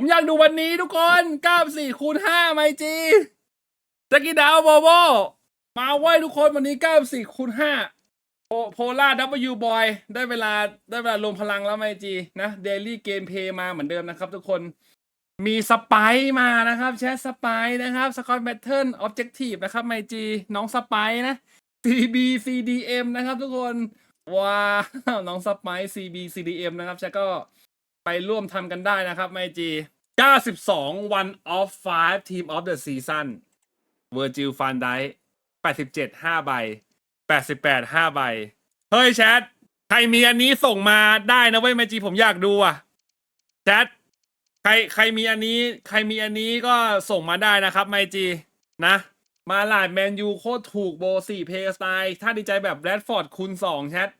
ผมอยากดูวันนี้ทุกคน94คูณ5ไมจีสกิดาวโบโบมาไว้ทุกคนวันนี้94คูณ5โพโพล่า W Boy ได้เวลาได้เวลารวมพลังแล้วไมจีนะเดลี่เกมเพย์มาเหมือนเดิมนะครับทุกคนมีสไปร์มานะครับแชทสไปร์นะครับสกอตแบทเทิลออบเจกตีฟนะครับไมจีน้องสไปร์นะ CB CDM นะครับทุกคน ว้าว น้องสไปร์ CB CDM นะครับแชทก็ ไปร่วมทำกันได้นะครับไมจี92 one of five team of the season Virgil van Dijk 87 5 ใบ 88 5 ใบ เฮ้ยแชท ใครมีอันนี้ส่งมาได้นะเว้ยไมจีผมอยากดูอะแชท ใครใครมีอันนี้ ใครมีอันนี้ก็ส่งมาได้นะครับไมจีนะ มาลาดแมนยูโคตรถูกโบสี่เพย์สไตล์ถ้าดีใจแบบแรดฟอร์ดคูณสองแชท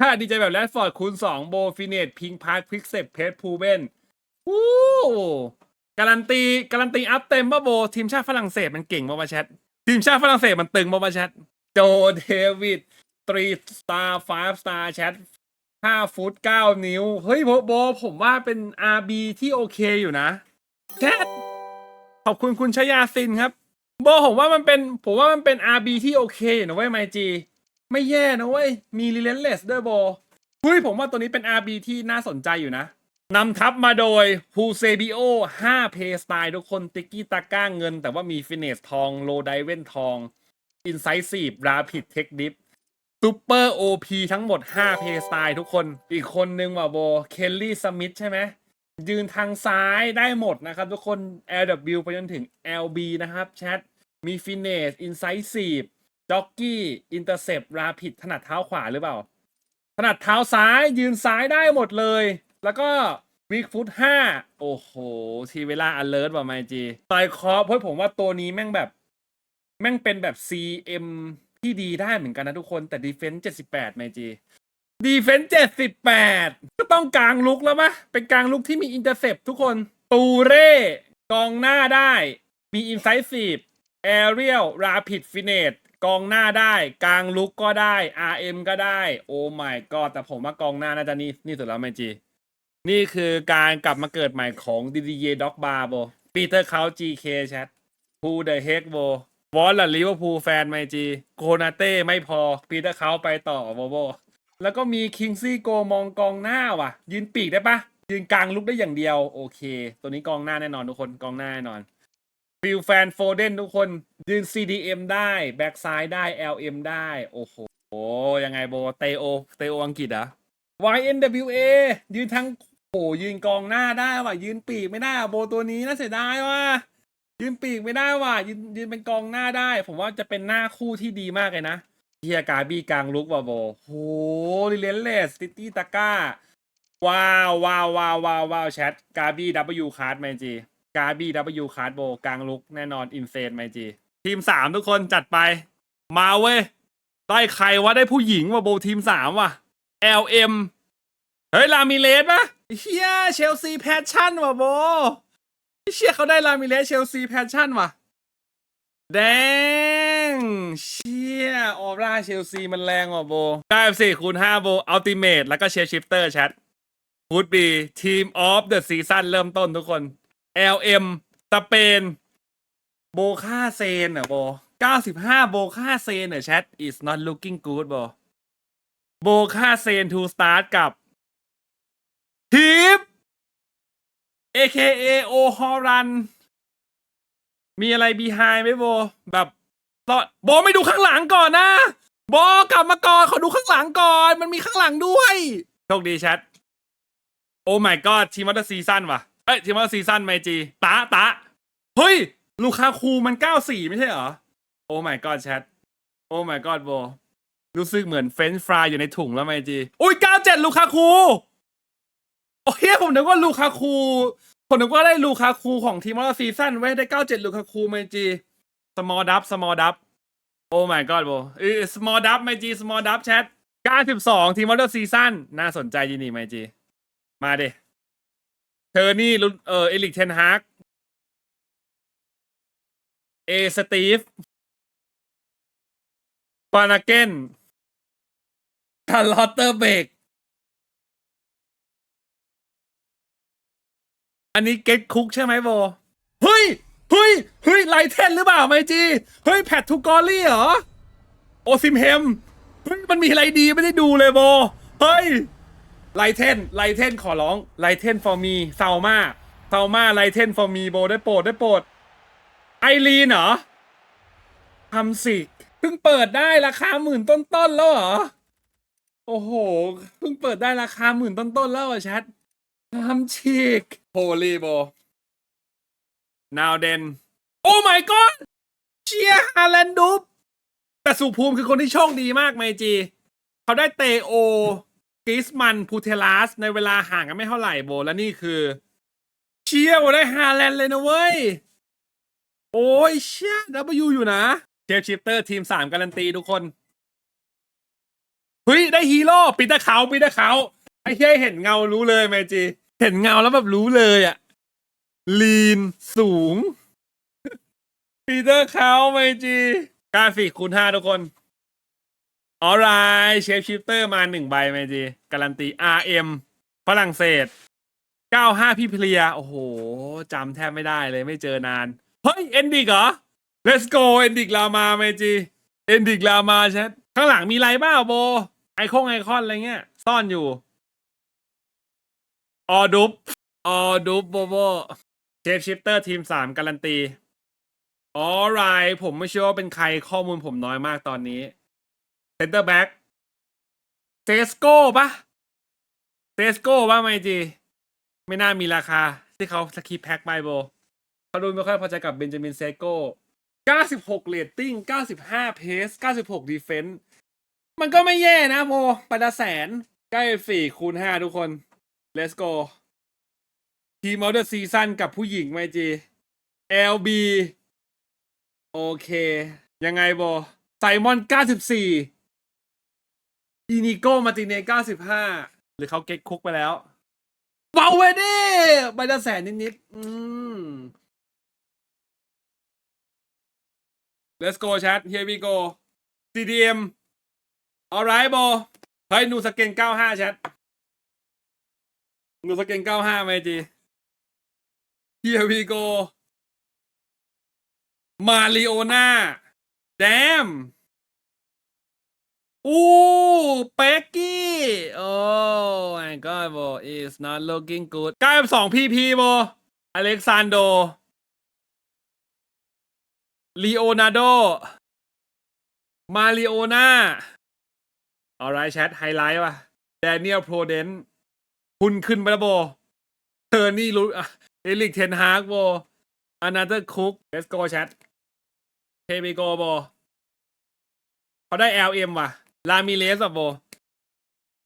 ถ้าดีใจแบบแรดฟอร์ดคูณสองโบฟิเนตพิงพาร์คควิกเซปเพจพูเบนวู้การันตีการันตีอัพเต็มป่ะโบ ทีมชาติฝรั่งเศสมันเก่งป่ะแชททีมชาติฝรั่งเศสมันตึงป่ะแชทโจเดวิดตรีสตาร์ไฟสตาร์แชทห้าฟุตเก้านิ้ว เฮ้ยโบโบ ผมว่าเป็น RB ที่โอเคอยู่นะแชทขอบคุณคุณชยาซินครับโบผมว่ามันเป็น ผมว่ามันเป็น RB ที่โอเคอยู่นะเว้ยไมจี ไม่แย่นะเว้ย มี relentless ด้วยโบเฮ้ยผมว่าตัวนี้เป็น RB ที่น่าสนใจอยู่นะนำทัพมาโดยฮูเซบิโอ5เพย์สไตล์ทุกคนติกกี้ตาก้าเงิน แต่ว่ามีฟินเนสทองโลไดเว่นทองอินไซซีฟราพิดเทคดิฟซูเปอร์โอพีทั้งหมด5เพย์สไตล์ทุกคนอีกคนนึงว่าโบเคลลี่สมิธใช่ไหมยืนทางซ้ายได้หมดนะครับ ทุกคน LW ไปจนถึง LB นะครับแชทมีฟินเนสอินไซซีฟ จ็อกกี้อินเตอร์เซปราพิดถนัดเท้าขวาหรือเปล่า ถนัดเท้าซ้ายยืนซ้ายได้หมดเลย แล้วก็วิกฟุตห้าโอ้โห ทีเวลาอเลิร์ว่ะไมจีไซคอเพราะผมว่าตัวนี้แม่งแบบ แม่งเป็นแบบ CM ที่ดีได้เหมือนกันนะทุกคนแต่ดีเฟนส์78ไมจีดีเฟนส์78ก็ต้องกลางลุกแล้วมะเป็นกลางลุกที่มีอินเตอร์เซปทุกคน ตูเร่กองหน้าได้ มีอินไซซีฟแอเรียลราพิดฟินเนต กองหน้าได้กลางลุกก็ได้ RM ก็ได้ โอ้ my god แต่ผมว่ากองหน้าน่าจะนี่นี่สุดแล้วไมจี นี่คือการกลับมาเกิดใหม่ของดิดิเยด็อกบาโบปีเตอร์เขา GK แชทพูเดอะเฮกโบวอลล์ลิเวอร์พูลแฟนไมจีโกนาเต้ไม่พอปีเตอร์เขาไปต่อโบโบแล้วก็มีคิงซี่โกมองกองหน้าว่ะ ยืนปีกได้ปะยืนกลางลุกได้อย่างเดียว โอเค ตัวนี้กองหน้าแน่นอนทุกคนกองหน้าแน่นอน ฟิลแฟนโฟเดนทุกคนยืน CDM ได้แบ็กซ้ายได้ LM ได้ โอ้โห ยังไงโบเตโอเตโออังกฤษอะ YNWA ยืนทั้งโอ้ยืนกองหน้าได้ว่ะ ยืนปีกไม่ได้โบตัวนี้น่าเสียดายว่ะยืนปีกไม่ได้ว่ะยืนยืนเป็นกองหน้าได้ ผมว่าจะเป็นหน้าคู่ที่ดีมากเลยนะเฮียกาบี้กลางลุกว่ะโบโหลิเลนเลสติตี้ตาก้าว้าวว้าวว้าวว้าวแชทกาบี้ดับเบิลยูคาร์ดไมจี กาบี้ดับเบิลยูคาร์ดโบกลางลุกแน่นอนอินเซนไมจีทีมสามทุกคนจัดไป มาเว้ย ได้ใครวะได้ผู้หญิงว่ะโบทีมสามว่ะ LM เฮ้ย ลามิเลสปะเฮียเชลซีแพชชั่นว่ะโบเชี่ยเขาได้ลามิเลสเชลซีแพชชั่นว่ะ แดง เชี่ยออร่าเชลซีมันแรงว่ะโบได้สี่คูณห้าโบอัลติเมทแล้วก็เชฟชิฟเตอร์แชทฟูดบีทีมออฟเดอะซีซั่นเริ่มต้นทุกคน LM สเปน โบคาเซนอะโบเก้าสิบห้าโบคาเซนอะแชท is not looking good โบโบคาเซน to start กับทีม AKA โอฮอรัน มีอะไรบีไฮไหมโบ แบบตอนโบไม่ดูข้างหลังก่อนนะ โบกลับมาก่อน ขอดูข้างหลังก่อน มันมีข้างหลังด้วย โชคดีแชท โอ้ my god ทีมวัตซีซั่นว่ะ เอ้ยทีมวัตซีซั่นไมจีตะตะเฮ้ย ลูคาคูมัน94ไม่ใช่เหรอ โอ้ my god แชทโอ้ my god โบรู้สึกเหมือนเฟรนช์ฟรายอยู่ในถุงแล้วไมจีอุ้ย97ลูคาคูโอ้ยผมนึกว่าลูคาคูผมนึกว่าได้ลูคาคูของทีมวัตซีซั่นไว้ได้97ลูคาคูไมจี small dub small dub โอ้ my god โบเออ small dub ไมจี small dub แชท92ทีมวัตซีซั่นน่าสนใจจริงๆไมจีมาเด เธอนี่รุ่นเออเอลิกเทนฮากเอสตีฟปานาเกนคาร์ลอตเตอร์เบกอันนี้เก็ตคุกใช่ไหมโบเฮ้ย เฮ้ย เฮ้ยไลเทนหรือเปล่าไมจี เฮ้ย แพททูกอรี่เหรอ โอซิมเฮม เฮ้ย มันมีอะไรดีไม่ได้ดูเลยโบ เฮ้ย ไลเทนไลเทนขอร้องไลเทน for me เซามาเซามาไลเทน for me โบได้โปรดได้โปรดไอรีนเหรอทำสิเพิ่งเปิดได้ราคาหมื่นต้นๆแล้วเหรอ โอ้โหเพิ่งเปิดได้ราคาหมื่นต้นๆแล้วอะแชททำชิกโฮลีโบ now then โอ้ my god เชียร์ฮาแลนดูปแต่สุภูมิคือคนที่โชคดีมากไมจี เขาได้เตโอ กริสมันพูเทลัสในเวลาห่างกันไม่เท่าไหร่โบ และนี่คือ เชียร์โบได้ฮาแลนด์เลยนะเว้ย โอ้ยเชียร์ W อยู่นะเชฟชิปเตอร์ทีมสามการันตีทุกคนเฮ้ยได้ฮีโร่ปีเตอร์เขาปีเตอร์เขาไอ้เฮ้ยเห็นเงารู้เลยแมจี เห็นเงาแล้วแบบรู้เลยอะลีนสูงปีเตอร์เขาแมจีกราฟิกคูณห้าทุกคน ออลไรเชฟชิปเตอร์มาหนึ่งใบแมจีการันตี RM ฝรั่งเศส 95 พี่เพลีย โอ้โหจำแทบไม่ได้เลยไม่เจอนาน เฮ้ย เอนดิกเหรอ let's go เอนดิกลามาเมจีเอนดิกลามาแชทข้างหลังมีไรบ้าโบ ไอคงไอคอนอะไรเงี้ย ซ่อนอยู่ ออดุบออดุบโบโบเชฟชิปเตอร์ทีมสามการันตีออลไรผมไม่เชื่อว่าเป็นใครข้อมูลผมน้อยมากตอนนี้ เซนเตอร์แบ็กเซสโก้ปะเซสโก้ปะไมจี ไม่น่ามีราคา ที่เขาสกีแพ็คไบโบเขาดูไม่ค่อยพอใจกับเบนจามินเซโก้96เรตติ้ง 95 เพส 96 ดีเฟนส์มันก็ไม่แย่นะโมปละแสนใกล้สี่คูณห้าทุกคน let's go ทีมออเดอร์ซีซั่นกับผู้หญิงไหมจี LB โอเค ยังไงโบไซมอน 94 อีนิโก้มาติเน่95หรือเขาเก็ตคุกไปแล้วเบาเวเด้ใบละแสนนิดๆอืม let's go chat here we go CDM alright โบเฮ้ยหนูสเกน95 chat หนูสเกน95ไหมจี here we go มาริโอน่า damn อู้เป็กกี้โอ้ my god โบ is not looking good กล้สองพีพีโบอเล็กซานโดลีโอนาร์โด มาริโอนาเอาไรแชทไฮไลท์ว่ะแดเนียลโพเดนคุณขึ้นไปแล้วโบเธอนี่รู้อะเอลิกเทนฮาร์กโบอานาเตอร์คุกเลสโกแชทเทมิโกโบเขาได้ LM ว่ะ ลามิเลสอะโบ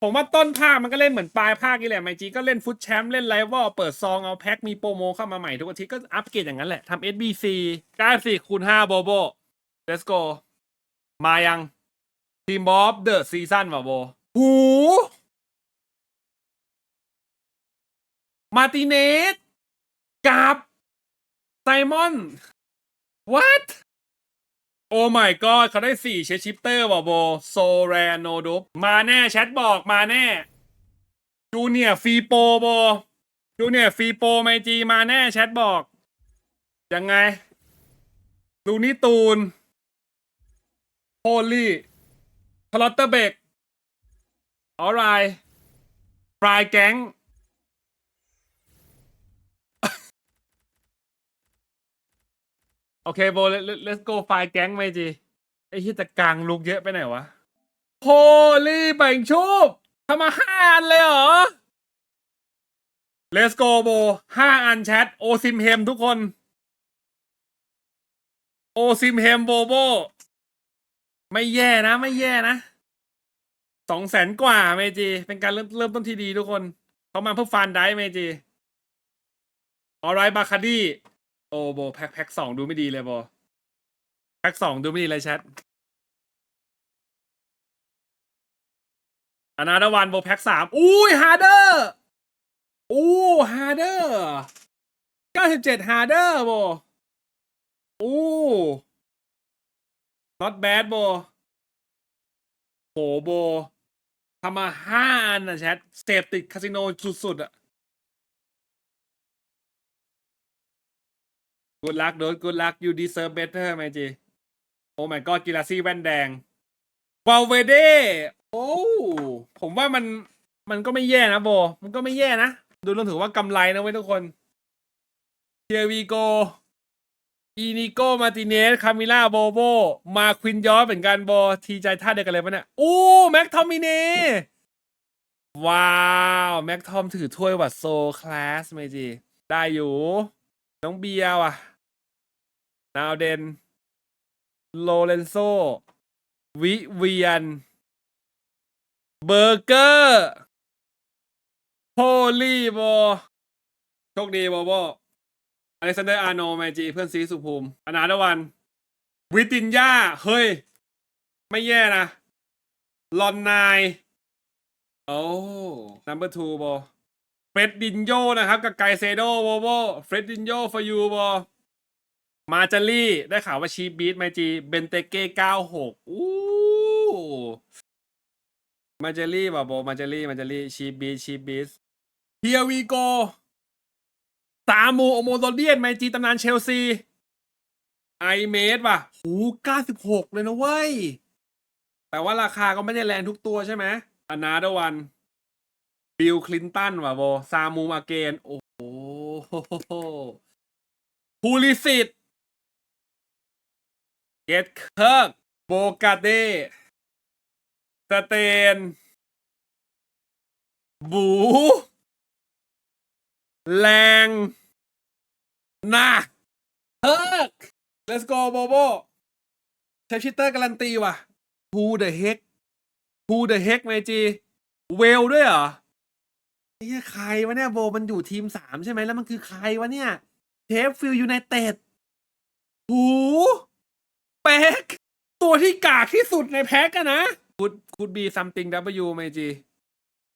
ผมว่าต้นภาคมันก็เล่นเหมือนปลายภาคนี่แหละไมจีก็เล่นฟุตแชมป์เล่นไลวอลเปิดซองเอาแพ็คมีโปรโมเข้ามาใหม่ทุกอาทิตย์ก็อัปเกรดอย่างนั้นแหละทำ SBC 94คูณ5โบโบ let's go มายังทีมบอฟเดอะซีซั่นว่ะโบ หู มาร์ติเนสกับไซมอน what โอ้ my god เขาได้สี่เชฟชิปเตอร์ว่ะโบโซแรโนดุปมาแน่แชทบอกมาแน่จูเนียฟีโปโบจูเนียฟีโปไมจีมาแน่แชทบอก ยังไงลูนี่ตูนโฮลี่พลอตเตอร์เบกออไรฟรายแก๊ง โอเคโบ let's go ไฟแก๊งไหมจีไอ้ที่จะกลางลุกเยอะไปไหนวะโฮลี่แบ่งชูบทำมาห้าอันเลยเหรอ let's go โบห้าอันแชทโอซิมเฮมทุกคน โอซิมเฮมโบโบ ไม่แย่นะ ไม่แย่นะสองแสนกว่าเมจี เป็นการเริ่มเริ่มต้นที่ดีทุกคน เขามาเพื่อฟันได้เมจีออไรบาคาดี้ โอ้โบแพ็คแพ็คสองดูไม่ดีเลยโบแพ็คสองดูไม่ดีเลยแชทอนาดวันโบแพ็คสามอุ้ยฮาร์เดอร์อู้ฮาร์เดอร์เก้าสิบเจ็ดฮาร์เดอร์โบอู้ not bad โบโหโบทำมาห้าอันนะแชทเสพติดคาสิโนสุดๆอะ good luck dude good luck you deserve better ไหมจีโอ้ my god กิลาซี่แว่นแดงวาลเวเดโอ้ผมว่ามันมันก็ไม่แย่นะโบ มันก็ไม่แย่นะ ดูแล้วถือว่ากำไรนะเว้ยทุกคนเทียวีโกอีนิโกมาติเนส คามิล่าโบโบ มาควินยอสเหมือนกันโบ ทีใจท่าเดียวกันเลยปะเนี่ย อู้แม็กทอมมิเน่ว้าว แม็กทอมถือถ้วยว่ะโซคลาสไหมจีได้อยู่ น้องเบียร์ว่ะ นาวเดน โลเรนโซ วิเวียน เบอร์เกอร์โฮลี่โบโชคดีบโบออเล็กซานเดอร์อาร์โนแมจี เพื่อนซีสุภูมิ อนาตวัน วิตินยาเฮ้ย ไม่แย่นะลอนนาย โอ้ number two โบอเฟรดดินโยนะครับ กับไกเซโดบโบเฟรดดินโย for you โบ มาจารี่ได้ข่าวว่าชีบีทไมจีเบนเตเก้เก้าหกอู้มาจารี่บ่าโบมาจารี่มาจารี่ชีบีชีบีทเฮียวีโกสามูโอโมโดเดียนไมจีตำนานเชลซีไอเมดว่ะหูเก้าสิบหกเลยนะเว้ย แต่ว่าราคาก็ไม่ได้แรงทุกตัวใช่ไหมอนาดวัน บิลคลินตันว่ะโบซามูมาเกน โอ้โหพูลิสิต กตเคิร์กโบกาเดสเตน บู แรงนาเฮิร์ก let's go โบโบเชฟชิตเตอร์การันตีว่ะ Who the heck Who the heck เมจีเวลด้วยเหรอไอ้เหี้ยใครวะเนี่ยโบมันอยู่ทีมสามใช่ไหมแล้วมันคือใครวะเนี่ยเทฟฟิลยูไนเต็ดหู แพ็กตัวที่กากที่สุดในแพ็กอะนะคุดคุดบีซัมติง W เมจี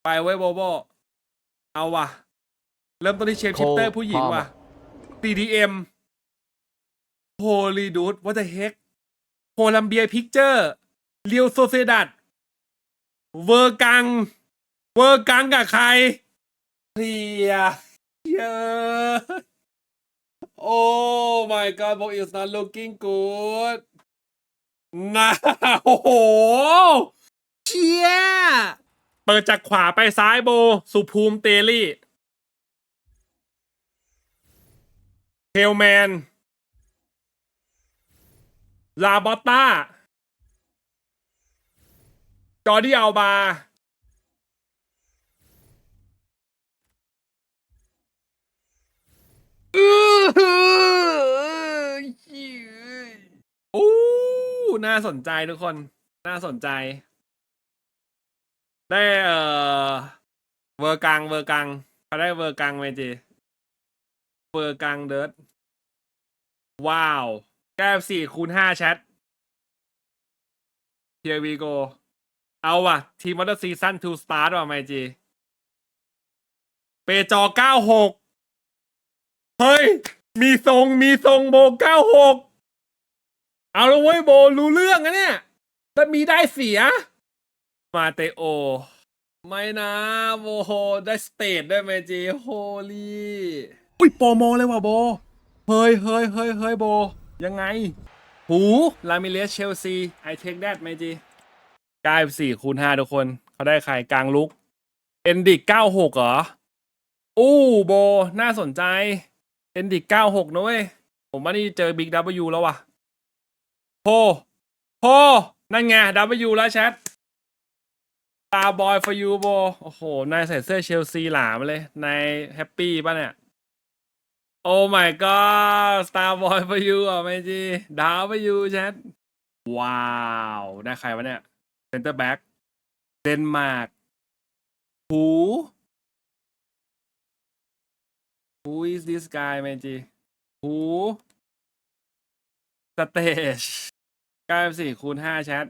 ไปไว้โบโบเอาว่ะ เริ่มต้นที่เชฟชิปเตอร์โคผู้หญิงพร้อมว่ะอะ CDM Holy Dude What the heck โคลัมเบียพิกเจอร์เรียวโซเซดัดเวอร์กัง เวอร์กังกับใครเฮียเยอะ Oh my god ball is not looking good นะโอ้โหเชี่ยเปิดจากขวาไปซ้ายโบ สุภูมิเตลี่เฮลแมน ลาบอตตาจอร์ดี้อัลบา อื้อหือเหี้ยโอ้ น่าสนใจทุกคน น่าสนใจ ได้เอ่อเวอร์กังเวอร์กังเขาได้เวอร์กังไหมจีเวอร์กังเดิร์ดว้าวแก้สี่คูณห้าแชท Here we go เอาว่ะ ทีมวอเตอร์ซีซั่นทูสตาร์ทว่ะไมจีเปจอเก้าหกเฮ้ย มีทรงมีทรงโบเก้าหก เอาละเว้ยโบรู้เรื่องนะเนี่ยแล้วมีได้เสีย มาเตโอ ไม่นะโบโหได้สเตทด้วยไหมจีโฮลี่อุ้ยโปรโมเลยว่ะโบ เฮ้ยเฮ้ยเฮ้ยเฮ้ยโบ ยังไง หูลามิเลสเชลซีไอเทคแดดไหมจีกลายสี่คูณห้าทุกคนเขาได้ใครกลางลุก เอนดิกเก้าหกเหรอ อู้โบ น่าสนใจ เอนดิกเก้าหกนะเว้ย ผมว่านี่เจอบิ๊ก W แล้วว่ะ โพโพนั่นไง W แล้วแชทตาบอยฟอร์ยูโบโอ้โห นายใส่เสื้อเชลซีหลามเลย นายแฮปปี้ป่ะเนี่ย โอ้ my god Star Boy for you อะไม่จีดาว for you แชท ว้าวได้ใครวะเนี่ยเซนเตอร์แบ็กเดนมาร์กหู Who is this guy ไม่จีหูสเตจ เก้าสี่คูณห้าแชท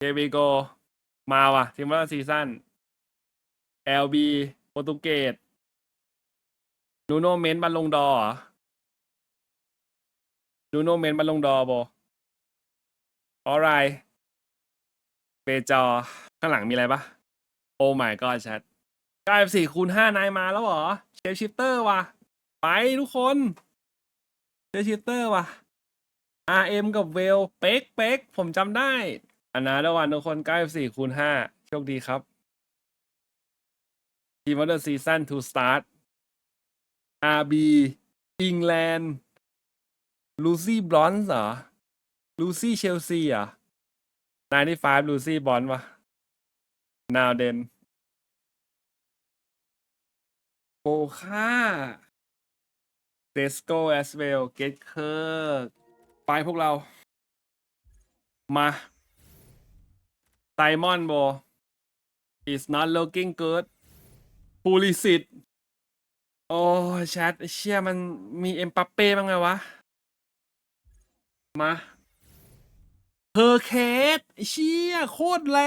Here we go มาว่ะทีมว่าซีซั่น LB โปรตุเกสนูโนเมนบัลลงดอเหรอนูโนเมนบัลลงดอร์บออไรเปจอ ข้างหลังมีอะไรปะโอ้ my god แชท94คูณ5นายมาแล้วเหรอ เชฟชิปเตอร์ว่ะ ไปทุกคนเจชิเตอร์ว่ะ อ RM กับเวล เป๊กเป๊กผมจำได้อันนะระหว่างทุกคน94คูณ5โชคดีครับ ทีมวอเตอร์ซีซั่น to start RB อังกฤษลูซี่บลอนส์เหรอลูซี่เชลซีเหรอนายนี่ฟลูซี่บอลวะนาวเดนโคค่าเดสโกแอสเวลเกตเคิร์ก ไปพวกเรา มาไซมอนโบ is not looking good ปูลิสิตโอ้แชทเชี่ยมันมีเอ็มปัปเป้บ้างไงวะ มาเพอร์เคสเชี่ยโคตรแล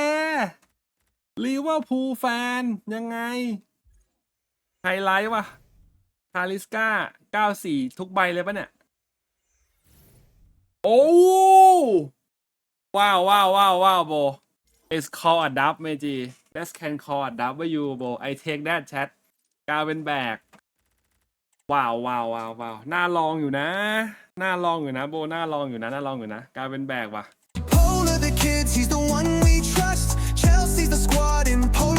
ลิเวอร์พูลแฟน ยังไง ไฮไลท์วะคาริสกา94 ทุกใบเลยปะเนี่ย โอ้ว้าวว้าวว้าวว้าวโบ it's call a dub เมจี that can call a W โบ I take that chat กาเป็นแบกว้าวว้าวว้าวว้าวน่าลองอยู่นะน่าลองอยู่นะโบน่าลองอยู่นะน่าลองอยู่นะกาเป็นแบกว่ะ Polar the kids, he's the one we trust. Chelsea's the squad, and Polar